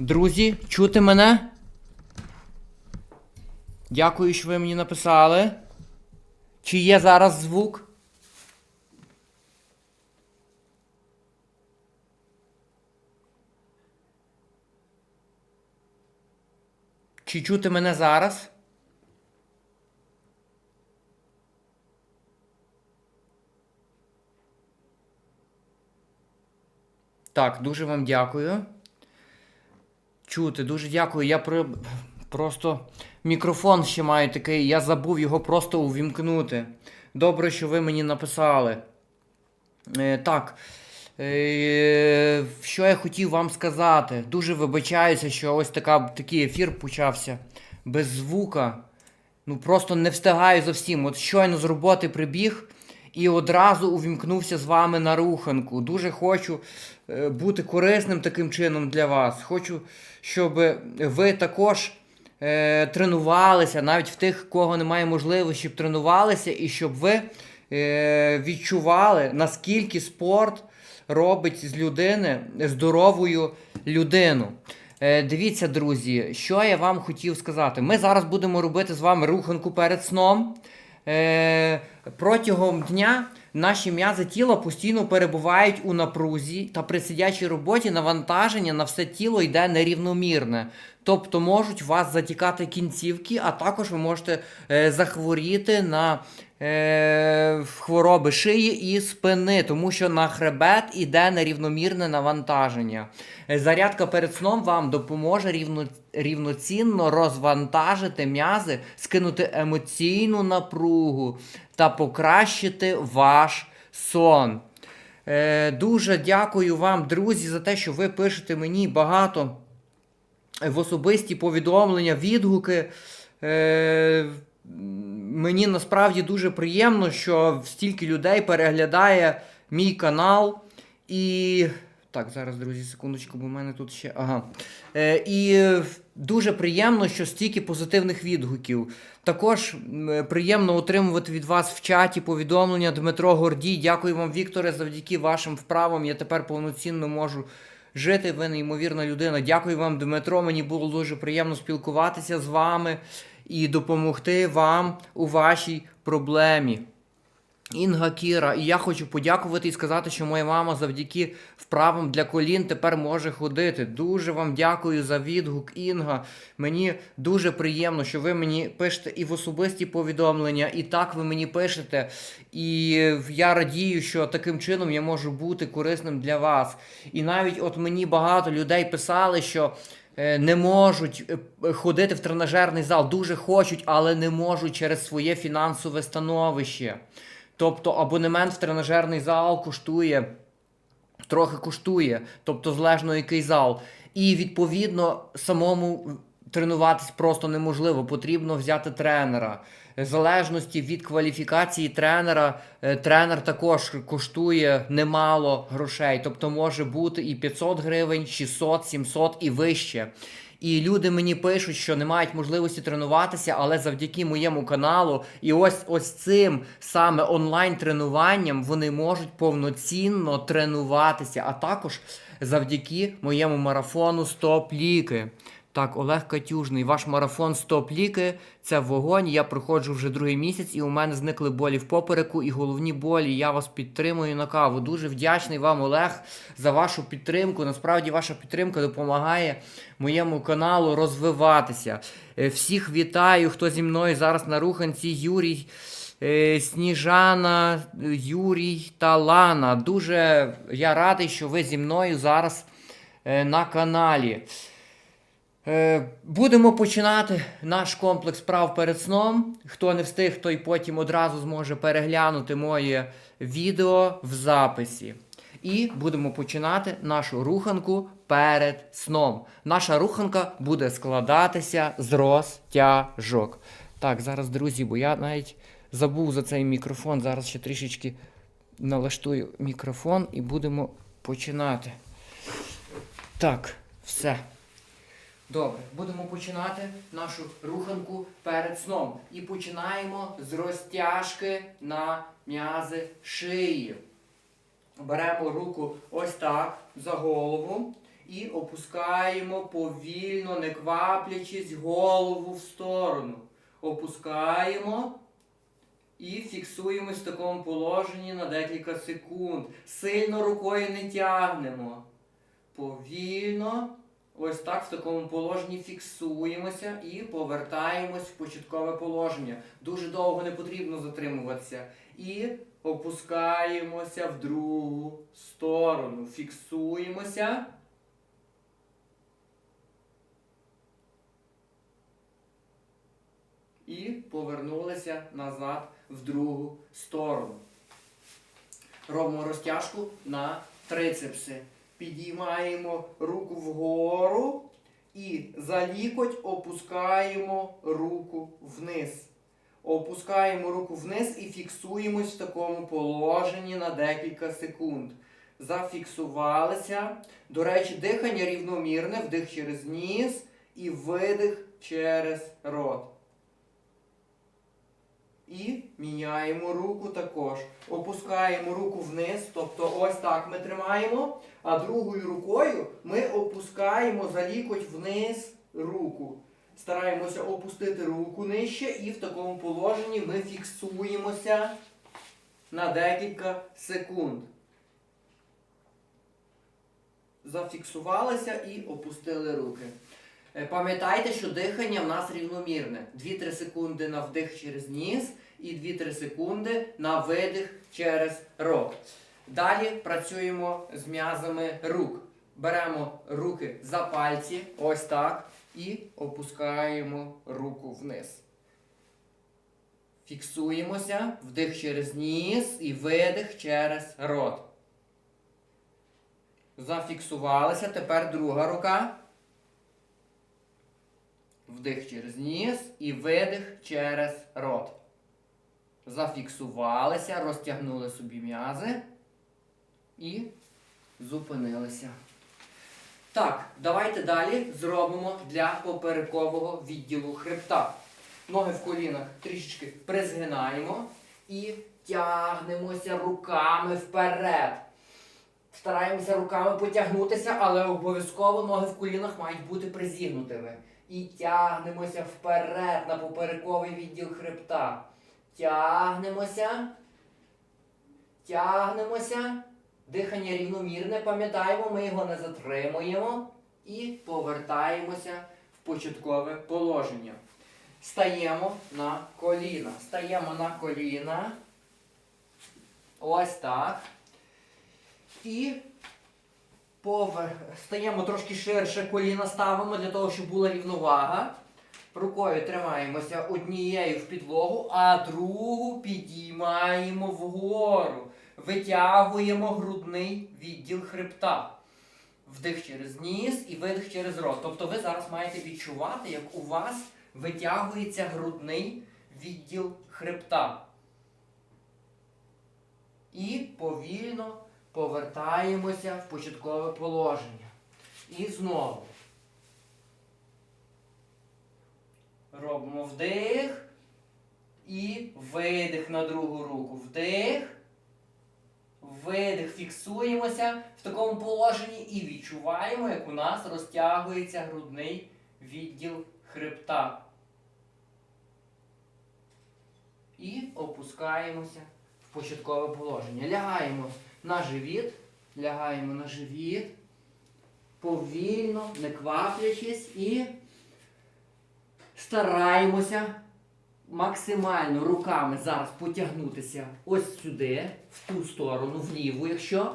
Друзі, чути мене? Дякую, що ви мені написали. Чи є зараз звук? Чи чути мене зараз? Так, дуже вам дякую. Чути, дуже дякую. Я про... просто мікрофон ще маю такий, я забув його просто увімкнути. Добре, що ви мені написали. Е, так. Е, що я хотів вам сказати? Дуже вибачаюся, що ось така, такий ефір почався без звука. Ну просто не встигаю за всім. От щойно з роботи прибіг і одразу увімкнувся з вами на руханку. Дуже хочу бути корисним таким чином для вас. Хочу, щоб ви також е, тренувалися, навіть в тих, кого немає можливості, щоб тренувалися, і щоб ви е, відчували, наскільки спорт робить з людини здоровою людину. Е, Дивіться, друзі, що я вам хотів сказати. Ми зараз будемо робити з вами руханку перед сном. Е, Протягом дня наші м'язи тіла постійно перебувають у напрузі та при сидячій роботі навантаження на все тіло йде нерівномірне. Тобто можуть у вас затікати кінцівки, а також ви можете е, захворіти на е, хвороби шиї і спини, тому що на хребет іде нерівномірне навантаження. Е, Зарядка перед сном вам допоможе рівно, рівноцінно розвантажити м'язи, скинути емоційну напругу та покращити ваш сон. Е, дуже дякую вам, друзі, за те, що ви пишете мені багато в особисті повідомлення, відгуки. Е, мені насправді дуже приємно, що стільки людей переглядає мій канал. І. Так, зараз, друзі, секундочку, бо в мене тут ще. Ага. Е, і дуже приємно, що стільки позитивних відгуків. Також приємно отримувати від вас в чаті повідомлення Дмитро Гордій. Дякую вам, Вікторе, завдяки вашим вправам. Я тепер повноцінно можу жити. Ви неймовірна людина. Дякую вам, Дмитро. Мені було дуже приємно спілкуватися з вами і допомогти вам у вашій проблемі. Інга Кіра, і я хочу подякувати і сказати, що моя мама завдяки вправам для колін тепер може ходити. Дуже вам дякую за відгук, Інга. Мені дуже приємно, що ви мені пишете і в особисті повідомлення, і так ви мені пишете. І я радію, що таким чином я можу бути корисним для вас. І навіть от мені багато людей писали, що. е, Не можуть е, ходити в тренажерний зал, дуже хочуть, але не можуть через своє фінансове становище. Тобто абонемент в тренажерний зал коштує, трохи коштує, тобто залежно який зал. І відповідно самому тренуватись просто неможливо. Потрібно взяти тренера. В залежності від кваліфікації тренера, е, тренер також коштує немало грошей. Тобто може бути і 500 гривень, 600, 700 і вище. І люди мені пишуть, що не мають можливості тренуватися, але завдяки моєму каналу і ось ось цим саме онлайн-тренуванням вони можуть повноцінно тренуватися, а також завдяки моєму марафону Стоп ліки. Так, Олег Катюжний, ваш марафон Стоп ліки це вогонь. Я проходжу вже другий місяць, і у мене зникли болі в попереку і головні болі. Я вас підтримую на каву. Дуже вдячний вам, Олег, за вашу підтримку. Насправді, ваша підтримка допомагає моєму каналу розвиватися. Е, Всіх вітаю, хто зі мною зараз на руханці. Юрій. е, Сніжана, Юрій та Лана. Дуже я радий, що ви зі мною зараз е, на каналі. Е, Будемо починати наш комплекс прав перед сном. Хто не встиг, той потім одразу зможе переглянути моє відео в записі. І будемо починати нашу руханку перед сном. Наша руханка буде складатися з розтяжок. Так, зараз, друзі, бо я навіть забув за цей мікрофон. Зараз ще трішечки налаштую мікрофон і будемо починати. Так, все. Добре, будемо починати нашу руханку перед сном. І починаємо з розтяжки на м'язи шиї. Беремо руку ось так за голову І опускаємо повільно, не кваплячись голову в сторону. Опускаємо і фіксуємось в такому положенні на декілька секунд. Сильно рукою не тягнемо. Повільно. Ось так в такому положенні фіксуємося і повертаємось в початкове положення. Дуже довго не потрібно затримуватися. І опускаємося в другу сторону. Фіксуємося. І повернулися назад в другу сторону. Робимо розтяжку на трицепси. Підіймаємо руку вгору і за лікоть опускаємо руку вниз. Опускаємо руку вниз і фіксуємось в такому положенні на декілька секунд. Зафіксувалися. До речі, дихання рівномірне, вдих через ніс і видих через рот. І міняємо руку також. Опускаємо руку вниз, тобто ось так ми тримаємо, а другою рукою ми опускаємо за лікоть вниз руку. Стараємося опустити руку нижче і в такому положенні ми фіксуємося на декілька секунд. Зафіксувалися і опустили руки. Е, Пам'ятайте, що дихання в нас рівномірне. 2-3 секунди на вдих через ніс і 2-3 секунди на видих через рот. Далі працюємо з м'язами рук. Беремо руки за пальці, ось так, і опускаємо руку вниз. Фіксуємося, вдих через ніс і видих через рот. Зафіксувалися. Тепер друга рука. Вдих через ніс і видих через рот. Зафіксувалися, розтягнули собі м'язи і зупинилися. Так, давайте далі зробимо для поперекового відділу хребта. Ноги в колінах трішечки призгинаємо і тягнемося руками вперед. Стараємося руками потягнутися, але обов'язково ноги в колінах мають бути призігнутими. І тягнемося вперед на поперековий відділ хребта. Тягнемося. Тягнемося. Дихання рівномірне. Пам'ятаємо, ми його не затримуємо. І повертаємося в початкове положення. Стаємо на коліна. Стаємо на коліна. Ось так. І повер... стаємо трошки ширше, коліна ставимо для того, щоб була рівновага. Рукою тримаємося однією в підлогу, а другу підіймаємо вгору. Витягуємо грудний відділ хребта. Вдих через ніс і видих через рот. Тобто ви зараз маєте відчувати, як у вас витягується грудний відділ хребта. І повільно повертаємося в початкове положення. І знову. Робимо вдих і видих на другу руку. Вдих. Видих. Фіксуємося в такому положенні і відчуваємо, як у нас розтягується грудний відділ хребта. І опускаємося в початкове положення. Лягаємо на живіт, лягаємо на живіт, повільно, не кваплячись і стараємося максимально руками зараз потягнутися ось сюди, в ту сторону, вліву, якщо,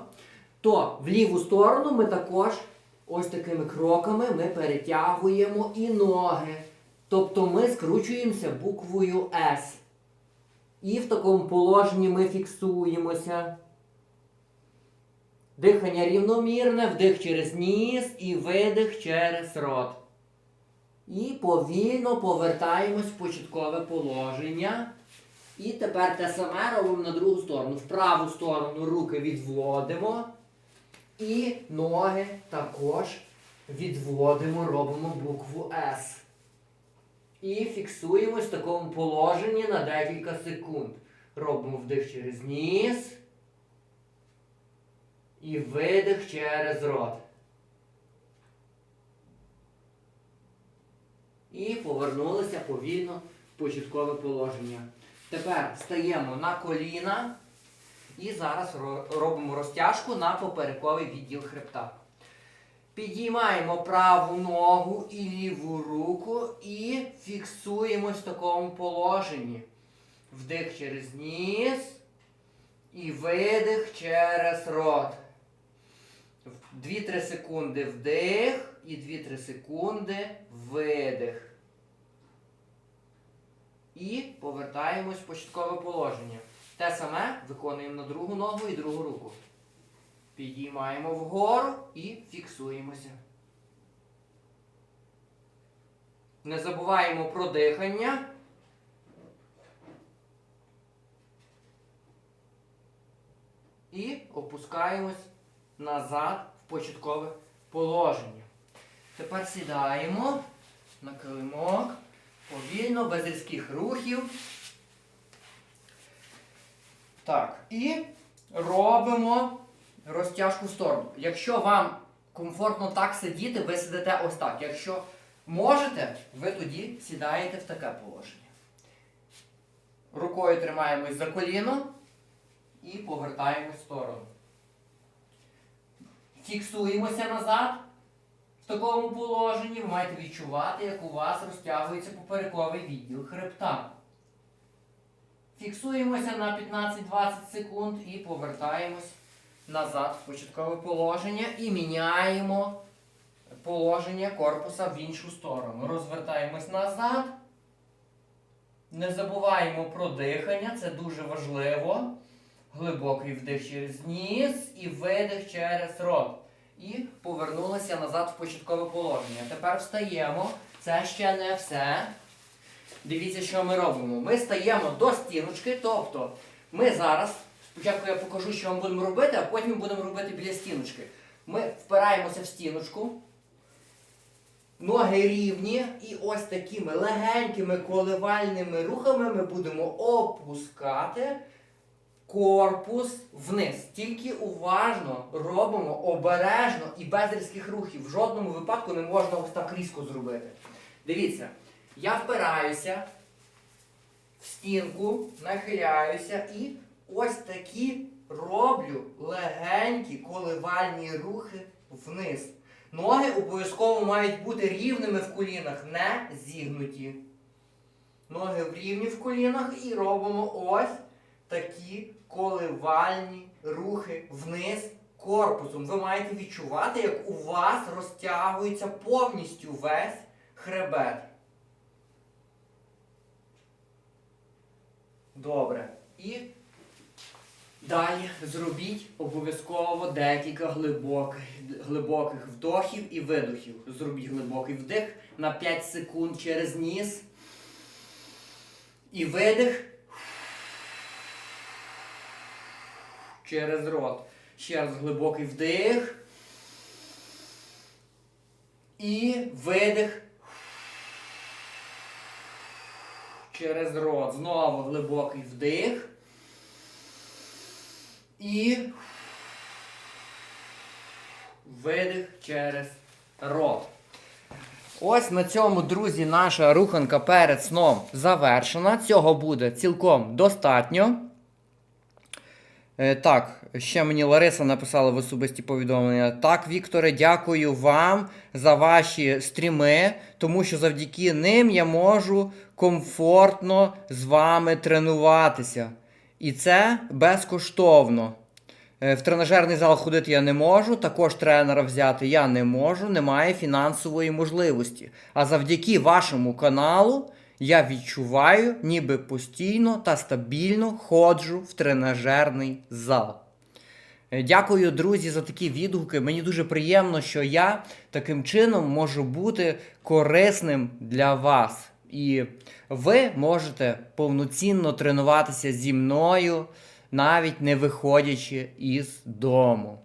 то в ліву сторону ми також ось такими кроками ми перетягуємо і ноги. Тобто ми скручуємося буквою С. І в такому положенні ми фіксуємося. Дихання рівномірне, вдих через ніс і видих через рот. І повільно повертаємось в початкове положення. І тепер те саме робимо на другу сторону. В праву сторону руки відводимо. І ноги також відводимо, робимо букву С. І фіксуємось в такому положенні на декілька секунд. Робимо вдих через ніс. І видих через рот. І повернулися повільно в початкове положення. Тепер стаємо на коліна і зараз робимо розтяжку на поперековий відділ хребта. Підіймаємо праву ногу і ліву руку і фіксуємось в такому положенні. Вдих через ніс і видих через рот. 2-3 секунди вдих і 2-3 секунди видих. І повертаємось в початкове положення. Те саме виконуємо на другу ногу і другу руку. Підіймаємо вгору і фіксуємося. Не забуваємо про дихання. І опускаємось назад в початкове положення. Тепер сідаємо на килимок, повільно, без різких рухів. Так, і робимо розтяжку в сторону. Якщо вам комфортно так сидіти, ви сидите ось так. Якщо можете, ви тоді сідаєте в таке положення. Рукою тримаємось за коліно і повертаємось в сторону. Фіксуємося назад. В такому положенні ви маєте відчувати, як у вас розтягується поперековий відділ хребта. Фіксуємося на 15-20 секунд і повертаємось назад в початкове положення і міняємо положення корпуса в іншу сторону. Розвертаємось назад. Не забуваємо про дихання, це дуже важливо. Глибокий вдих через ніс і видих через рот. І повернулися назад в початкове положення. Тепер встаємо. Це ще не все. Дивіться, що ми робимо. Ми стаємо до стіночки, тобто ми зараз, спочатку я покажу, що ми будемо робити, а потім будемо робити біля стіночки. Ми впираємося в стіночку, ноги рівні, і ось такими легенькими коливальними рухами ми будемо опускати корпус вниз. Тільки уважно робимо обережно і без різких рухів. В жодному випадку не можна ось так різко зробити. Дивіться, я впираюся в стінку, нахиляюся і ось такі роблю легенькі коливальні рухи вниз. Ноги обов'язково мають бути рівними в колінах, не зігнуті. Ноги рівні в колінах і робимо ось такі коливальні рухи вниз корпусом. Ви маєте відчувати, як у вас розтягується повністю весь хребет. Добре. І далі зробіть обов'язково декілька глибоких, глибоких вдохів і видохів. Зробіть глибокий вдих на 5 секунд через ніс. І видих через рот. Ще раз глибокий вдих. І видих. Через рот. Знову глибокий вдих. І видих через рот. Ось на цьому, друзі, наша руханка перед сном завершена. Цього буде цілком достатньо. Е, так, ще мені Лариса написала в особисті повідомлення. Так, Вікторе, дякую вам за ваші стріми, тому що завдяки ним я можу комфортно з вами тренуватися. І це безкоштовно. Е, В тренажерний зал ходити я не можу, також тренера взяти я не можу, немає фінансової можливості. А завдяки вашому каналу я відчуваю, ніби постійно та стабільно ходжу в тренажерний зал. Е, Дякую, друзі, за такі відгуки. Мені дуже приємно, що я таким чином можу бути корисним для вас. І ви можете повноцінно тренуватися зі мною, навіть не виходячи із дому.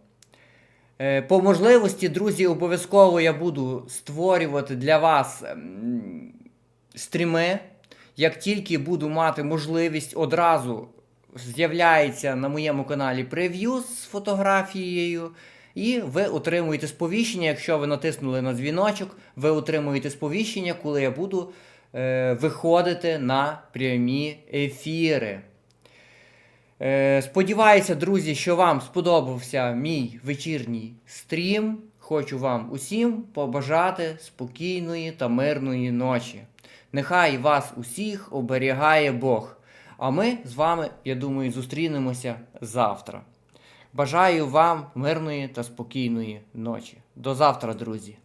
Е, По можливості, друзі, обов'язково я буду створювати для вас ем, стріми. Як тільки буду мати можливість, одразу з'являється на моєму каналі прев'ю з фотографією. І ви отримуєте сповіщення, якщо ви натиснули на дзвіночок, ви отримуєте сповіщення, коли я буду е, виходити на прямі ефіри. Е, сподіваюся, друзі, що вам сподобався мій вечірній стрім. Хочу вам усім побажати спокійної та мирної ночі. Нехай вас усіх оберігає Бог. А ми з вами, я думаю, зустрінемося завтра. Бажаю вам мирної та спокійної ночі. До завтра, друзі!